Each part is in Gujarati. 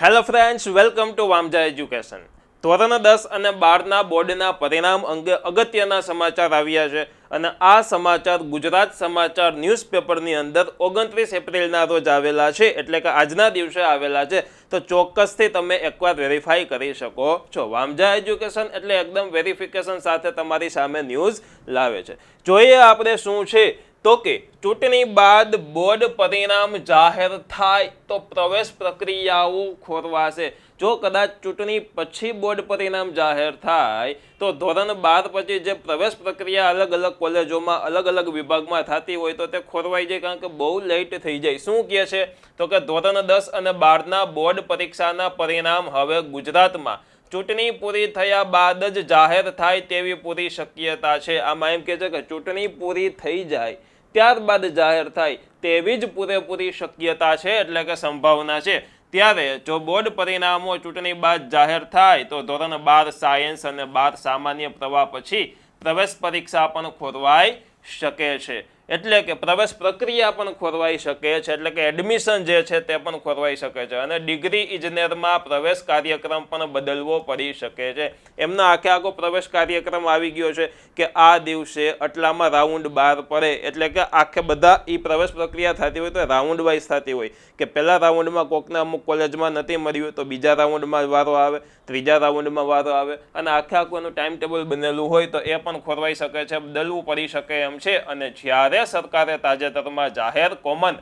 Hello friends welcome to Vamja education ધોરણ દસ અને બારના બોર્ડના પરિણામ અંગે અગત્યના સમાચાર આવ્યા છે અને આ સમાચાર ગુજરાત સમાચાર ન્યૂઝપેપરની અંદર ઓગણત્રીસ એપ્રિલના રોજ આવેલા છે, એટલે કે આજના દિવસે આવેલા છે. તો ચોક્કસથી તમે એકવાર વેરીફાઈ કરી શકો છો. વામજા એજ્યુકેશન એટલે એકદમ વેરિફિકેશન સાથે તમારી સામે ન્યૂઝ લાવે છે. જોઈએ આપણે શું છે. તો કે ચૂંટણી બાદ બોર્ડ પરિણામ જાહેર થાય તો પ્રવેશ પ્રક્રિયાઓ ખોરવાશે. જો કદાચ ચૂંટણી પછી બોર્ડ પરિણામ જાહેર થાય, તો ધોરણ બાર પછી જે પ્રવેશ પ્રક્રિયા અલગ અલગ કોલેજોમાં, અલગ અલગ વિભાગમાં થતી હોય તો તે ખોરવાઈ જાય કારણ કે બહુ લેટ થઈ જાય. શું કહે છે? તો કે ધોરણ દસ અને બારના બોર્ડ પરીક્ષાના પરિણામ હવે ગુજરાતમાં. ચૂંટણી પૂરી થયા બાદ જ જાહેર થાય તેવી પૂરી શક્યતા છે. આમાં એમ કહે છે કે ચૂંટણી પૂરી થઈ જાય ત્યારબાદ જાહેર થાય તેવી જ પૂરેપૂરી શક્યતા છે, એટલે કે સંભાવના છે. ત્યારે જો બોર્ડ પરિણામો ચૂંટણી બાદ જાહેર થાય, તો ધોરણ બાર સાયન્સ અને બાર સામાન્ય પ્રવાહ પછી પ્રવેશ પરીક્ષા પણ ખોરવાઈ શકે છે. એટલે કે પ્રવેશ પ્રક્રિયા પણ ખોરવાઈ શકે છે, એટલે કે એડમિશન જે છે તે પણ ખોરવાઈ શકે છે. અને ડિગ્રી ઇજનેરમાં પ્રવેશ કાર્યક્રમ પણ બદલવો પડી શકે છે. એમનો આખે આખો પ્રવેશ કાર્યક્રમ આવી ગયો છે કે આ દિવસે આટલામાં રાઉન્ડ બાર પડે. એટલે કે આખે બધા એ પ્રવેશ પ્રક્રિયા થતી હોય તો રાઉન્ડ વાઇઝ થતી હોય. કે પહેલા રાઉન્ડમાં કોકને અમુક કોલેજમાં નથી મળ્યું તો બીજા રાઉન્ડમાં વારો આવે. ત્રીજા રાઉન્ડમાં વારો આવે અને આખે આખું એનું ટાઈમ ટેબલ બનેલું હોય તો એ પણ ખોરવાઈ શકે છે બદલવું પડી શકે એમ છે. અને જ્યારે સરકારે તાજેતરમાં જાહેર કોમન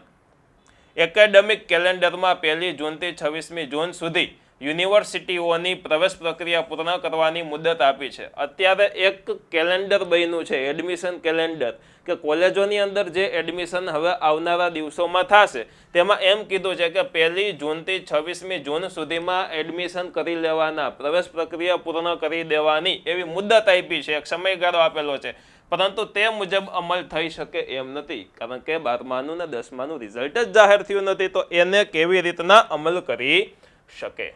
એકેડેમિક કેલેન્ડરમાં પહેલી જૂનથી છવ્વીસમી જૂન સુધી યુનિવર્સિટીઓની પ્રવેશ પ્રક્રિયા પૂર્ણ કરવાની મુદત આપી છે. અત્યારે એક કેલેન્ડર બન્યું છે, એડમિશન કેલેન્ડર, કે કોલેજોની અંદર જે એડમિશન હવે આવનારા દિવસોમાં થશે, તેમાં એમ કીધું છે કે પહેલી જૂનથી છવ્વીસમી જૂન સુધીમાં એડમિશન કરી લેવાના, પ્રવેશ પ્રક્રિયા પૂર્ણ કરી દેવાની એવી મુદત આપી છે, એક સમયગાળો આપેલો છે. પરંતુ તે મુજબ અમલ થઈ શકે એમ નથી, કારણ કે બારમાનું ને દસમાનું રિઝલ્ટ જ જાહેર થયું નથી, તો એને કેવી રીતના અમલ કરી શકે?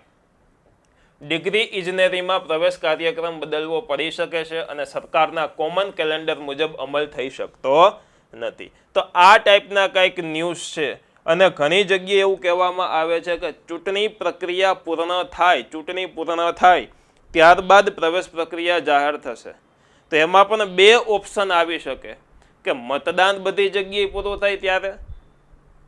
ડિગ્રી ઇજનેરીમાં પ્રવેશ કાર્યક્રમ બદલવો પડી શકે છે અને સરકારના કોમન કેલેન્ડર મુજબ અમલ થઈ શકતો નથી. તો આ ટાઈપના કંઈક ન્યૂઝ છે અને ઘણી જગ્યાએ એવું કહેવામાં આવે છે કે ચૂંટણી પ્રક્રિયા પૂર્ણ થાય, ચૂંટણી પૂર્ણ થાય ત્યારબાદ પ્રવેશ પ્રક્રિયા જાહેર થશે. તો એમાં પણ બે ઓપ્શન આવી શકે કે મતદાન બધી જગ્યાએ પૂરું થાય ત્યારે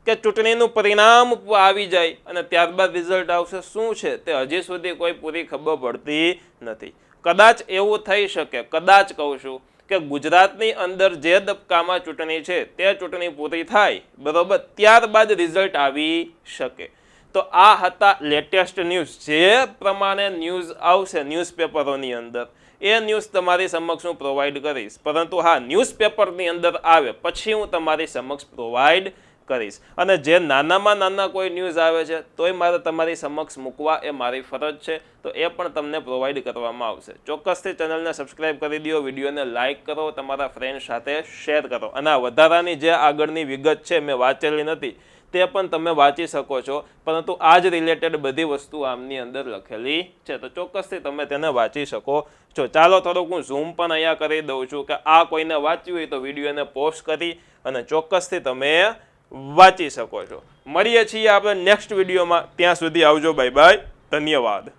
કે ચૂંટણીનું પરિણામ આવી જાય અને ત્યારબાદ રિઝલ્ટ આવશે, શું છે તે હજી સુધી કોઈ પૂરી ખબર પડતી નથી. કદાચ એવું થઈ શકે, કદાચ કહું છું કે ગુજરાતની અંદર જે દબકામાં ચૂંટણી છે, તે ચૂંટણી પૂરી થાય, બરોબર, ત્યારબાદ રિઝલ્ટ આવી શકે. તો આ હતા લેટેસ્ટ ન્યૂઝ જે પ્રમાણે ન્યૂઝ આવશે ન્યૂઝપેપરોની અંદર, એ ન્યૂઝ તમારી સમક્ષ હું પ્રોવાઈડ કરીશ. પરંતુ હા ન્યૂઝપેપરની અંદર આવે, પછી હું તમારી સમક્ષ પ્રોવાઈડ કરીશ. અને જે નાનામાં નાના કોઈ ન્યૂઝ આવે છે, તોય મારે તમારી સમક્ષ મૂકવા એ મારી ફરજ છે. તો એ પણ તમને પ્રોવાઈડ કરવામાં આવશે. ચોક્કસથી ચેનલને સબસ્ક્રાઈબ કરી દો, વિડીયોને લાઇક કરો, તમારા ફ્રેન્ડ સાથે શેર કરો. અને આ વધારાની જે આગળની વિગત છે, મેં વાંચેલી નથી, તે પણ તમે વાંચી શકો છો. પરંતુ આ જ રિલેટેડ બધી વસ્તુ આમની અંદર લખેલી છે. તો ચોક્કસથી તમે તેને વાંચી શકો છો. ચાલો થોડુંક હું ઝૂમ પણ અહીંયા કરી દઉં છું કે આ કોઈને વાંચ્યું હોય તો વિડીયોને પોસ્ટ કરી અને ચોક્કસથી તમે વાંચી શકો છો. મળીએ છીએ આપણે નેક્સ્ટ વિડીયોમાં ત્યાં સુધી આવજો. બાય બાય ધન્યવાદ.